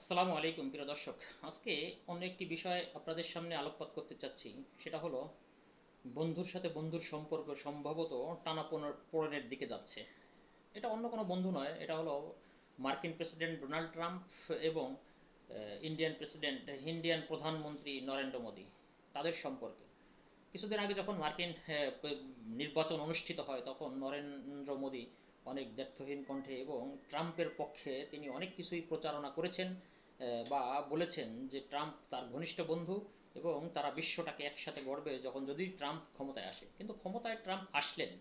আসসালামু আলাইকুম, প্রিয় দর্শক। আজকে অন্য একটি বিষয় আপনাদের সামনে আলোকপাত করতে চাচ্ছি। সেটা হলো, বন্ধুর সাথে বন্ধুর সম্পর্ক সম্ভবত টানা টানাপোড়েনের দিকে যাচ্ছে। এটা অন্য কোনো বন্ধু নয়, এটা হলো মার্কিন প্রেসিডেন্ট ডোনাল্ড ট্রাম্প এবং ইন্ডিয়ান প্রেসিডেন্ট, ইন্ডিয়ান প্রধানমন্ত্রী নরেন্দ্র মোদী, তাদের সম্পর্কে। কিছুদিন আগে যখন মার্কিন নির্বাচন অনুষ্ঠিত হয়, তখন নরেন্দ্র মোদী অনেক দ্ব্যর্থহীন কণ্ঠে এবং ট্রাম্পের পক্ষে তিনি অনেক কিছুই প্রচারণা করেছেন বা বলেছেন যে ট্রাম্প তার ঘনিষ্ঠ বন্ধু এবং তারা বিশ্বটাকে একসাথে গড়বে যখন যদি ট্রাম্প ক্ষমতায় আসে। কিন্তু ক্ষমতায় ট্রাম্প আসলেন,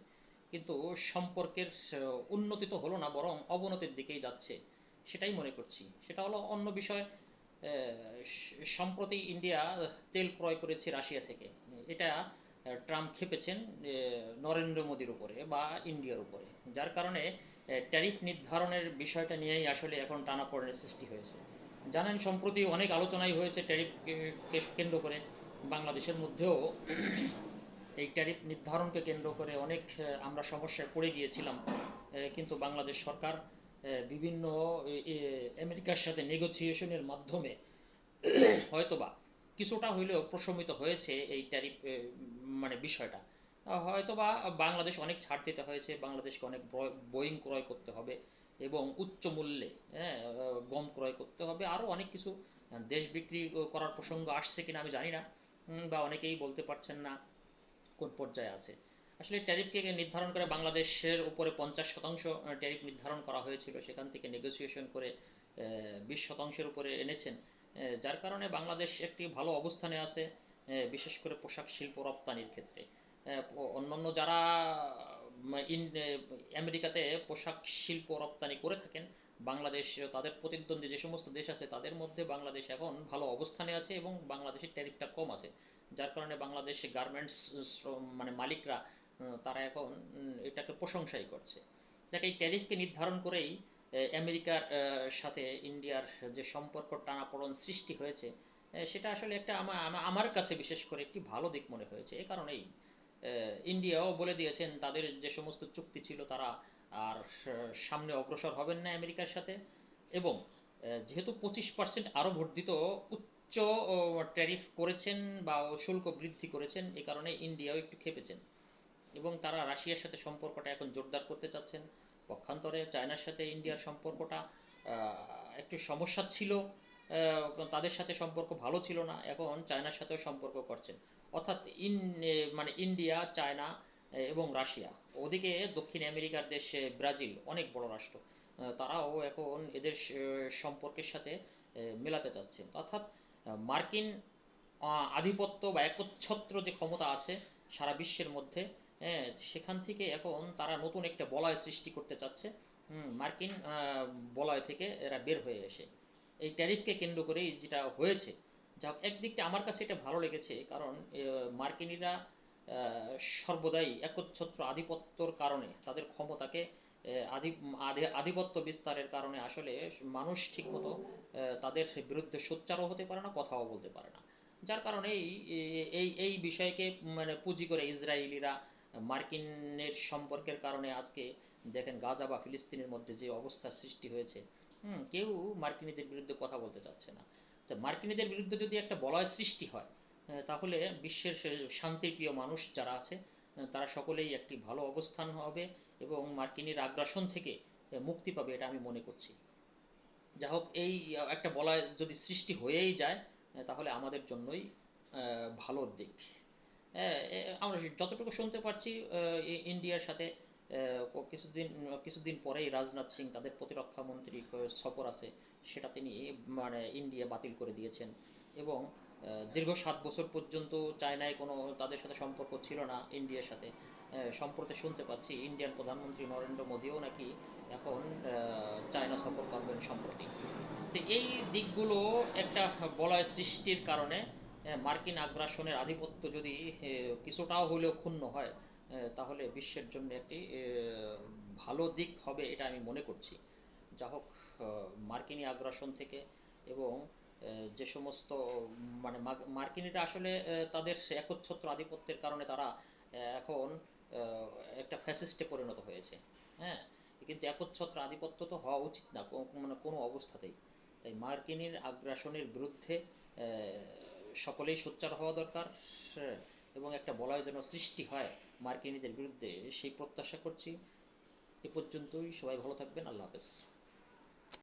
কিন্তু সম্পর্কের উন্নতি তো হলো না, বরং অবনতির দিকেই যাচ্ছে। সেটাই মনে করছি। সেটা হলো অন্য বিষয় সম্প্রতি ইন্ডিয়া তেল ক্রয় করেছে রাশিয়া থেকে। এটা ট্রাম্প খেপেছেন নরেন্দ্র মোদীর উপরে বা ইন্ডিয়ার উপরে, যার কারণে ট্যারিফ নির্ধারণের বিষয়টা নিয়েই আসলে এখন টানাপোড়েনের সৃষ্টি হয়েছে। জানেন, সম্প্রতি অনেক আলোচনাই হয়েছে ট্যারিফকে কেন্দ্র করে, বাংলাদেশের মধ্যেও এই ট্যারিফ নির্ধারণকে কেন্দ্র করে অনেক আমরা সমস্যায় পড়ে গিয়েছিলাম কিন্তু বাংলাদেশ সরকার বিভিন্ন আমেরিকার সাথে নেগোসিয়েশনের মাধ্যমে, হয়তোবা কিছুটা হইলেও প্রশমিত হয়েছে এই ট্যারিফ মানে বিষয়টা। আহ, হয়তোবা বাংলাদেশ অনেক ছাড় দিতে হয়েছে বাংলাদেশকে অনেক বোয়িং ক্রয় করতে হবে এবং উচ্চ মূল্যে হ্যাঁ গম ক্রয় করতে হবে। আরও অনেক কিছু দেশ বিক্রি করার প্রসঙ্গ আসছে কিনা আমি জানি না বা অনেকেই বলতে পারছেন না কোন পর্যায়ে আছে। আসলে ট্যারিফকে নির্ধারণ করে বাংলাদেশের উপরে পঞ্চাশ শতাংশ ট্যারিফ নির্ধারণ করা হয়েছিল। সেখান থেকে নেগোসিয়েশন করে বিশ শতাংশের উপরে এনেছেন। যার কারণে বাংলাদেশ একটি ভালো অবস্থানে আছে বিশেষ করে পোশাক শিল্প রপ্তানির ক্ষেত্রে। অন্যান্য যারা আমেরিকাতে পোশাক শিল্প রপ্তানি করে থাকেন, বাংলাদেশ তাদের প্রতিদ্বন্দ্বী যে সমস্ত দেশ আছে, তাদের মধ্যে বাংলাদেশ এখন ভালো অবস্থানে আছে এবং বাংলাদেশের ট্যারিফটা কম আছে। যার কারণে বাংলাদেশ গার্মেন্টস মানে মালিকরা তারা এখন এটাকে প্রশংসাই করছে। দেখ এই ট্যারিফকে নির্ধারণ করেই আমেরিকার সাথে ইন্ডিয়ার যে সম্পর্ক টানাপোড়েন সৃষ্টি হয়েছে সেটা আসলে একটা আমা- আমা- আমার কাছে বিশেষ করে একটি ভালো দিক মনে হয়েছে। এ কারণেই ইন্ডিয়াও বলে দিয়েছেন তাদের যে সমস্ত চুক্তি ছিল তারা আর সামনে অগ্রসর হবেন না আমেরিকার সাথে। এবং যেহেতু পঁচিশ পার্সেন্ট আরও বর্ধিত উচ্চ ট্যারিফ করেছেন বা শুল্ক বৃদ্ধি করেছেন এই কারণে ইন্ডিয়াও একটু খেপেছেন এবং তারা রাশিয়ার সাথে সম্পর্কটা এখন জোরদার করতে চাচ্ছেন। পক্ষান্তরে চায়নার সাথে ইন্ডিয়ার সম্পর্কটা একটু সমস্যা ছিল তাদের সাথে সম্পর্ক ভালো ছিল না, এখন চায়নার সাথেও সম্পর্ক করছেন। অর্থাৎ ইন মানে ইন্ডিয়া, চায়না এবং রাশিয়া, ওদিকে দক্ষিণ আমেরিকার দেশ ব্রাজিল অনেক বড় রাষ্ট্র তারাও এখন এদের সম্পর্কের সাথে মেলাতে চাচ্ছে অর্থাৎ মার্কিন আধিপত্য বা একচ্ছত্র যে ক্ষমতা আছে সারা বিশ্বের মধ্যে হ্যাঁ, সেখান থেকে এখন তারা নতুন একটা বলয় সৃষ্টি করতে চাচ্ছে। মার্কিন বলয় থেকে এরা বের হয়ে এসে এই ট্যারিফকে কেন্দ্র করেই যেটা হয়েছে। যা একদিকটা আমার কাছে এটা ভালো লেগেছে কারণ মার্কিনিরা সর্বদাই একচ্ছত্র আধিপত্যর কারণে তাদের ক্ষমতাকে আধিপত্য বিস্তারের কারণে আসলে মানুষ ঠিকমতো তাদের বিরুদ্ধে সোচ্চারও হতে পারে না কথাও বলতে পারে না। যার কারণে এই এই এই বিষয়কে মানে পুঁজি করে ইসরায়েলিরা মার্কিনের সম্পর্কের কারণে আজকে দেখেন গাজা বা ফিলিস্তিনের মধ্যে যে অবস্থার সৃষ্টি হয়েছে হুম, কেউ মার্কিনীদের বিরুদ্ধে কথা বলতে চাচ্ছে না। তো মার্কিনীদের বিরুদ্ধে যদি একটা বলয় সৃষ্টি হয় তাহলে বিশ্বের শান্তিপ্রিয় মানুষ যারা আছে তারা সকলেই একটি ভালো অবস্থান হবে এবং মার্কিনীর আগ্রাসন থেকে মুক্তি পাবে এটা আমি মনে করছি। যা হোক এই একটা বলয় যদি সৃষ্টি হয়েই যায় তাহলে আমাদের জন্যই ভালো দিক। আমরা যতটুকু শুনতে পারছি ইন্ডিয়ার সাথে কিছুদিন কিছুদিন পরেই রাজনাথ সিং তাদের প্রতিরক্ষা মন্ত্রী সফর আছে, সেটা তিনি মানে ইন্ডিয়া বাতিল করে দিয়েছেন। এবং দীর্ঘ সাত বছর পর্যন্ত চায়নায় কোনো তাদের সাথে সম্পর্ক ছিল না, ইন্ডিয়ার সাথে। সম্প্রতি শুনতে পাচ্ছি, ইন্ডিয়ান প্রধানমন্ত্রী নরেন্দ্র মোদীও নাকি এখন চায়না সফর করবেন সম্প্রতি। তো এই দিকগুলো একটা বলয় সৃষ্টির কারণে মার্কিন আগ্রাসনের আধিপত্য যদি কিছুটাও হলেও ক্ষুণ্ণ হয় তাহলে বিশ্বের জন্য একটি ভালো দিক হবে এটা আমি মনে করছি। যা হোক মার্কিনী আগ্রাসন থেকে এবং যে সমস্ত মানে মার্কিনীরা আসলে তাদের একচ্ছত্র আধিপত্যের কারণে তারা এখন একটা ফ্যাসিস্টে পরিণত হয়েছে। হ্যাঁ কিন্তু একচ্ছত্র আধিপত্য তো হওয়া উচিত না মানে কোনো অবস্থাতেই। তাই মার্কিনের আগ্রাসনের বিরুদ্ধে সকলেই সোচ্চার হওয়া দরকার। হ্যাঁ, এবং একটা বলয় যেন সৃষ্টি হয় মার্কিনীদের বিরুদ্ধে সেই প্রত্যাশা করছি। এ পর্যন্তই সবাই ভালো থাকবেন আল্লাহ হাফেজ।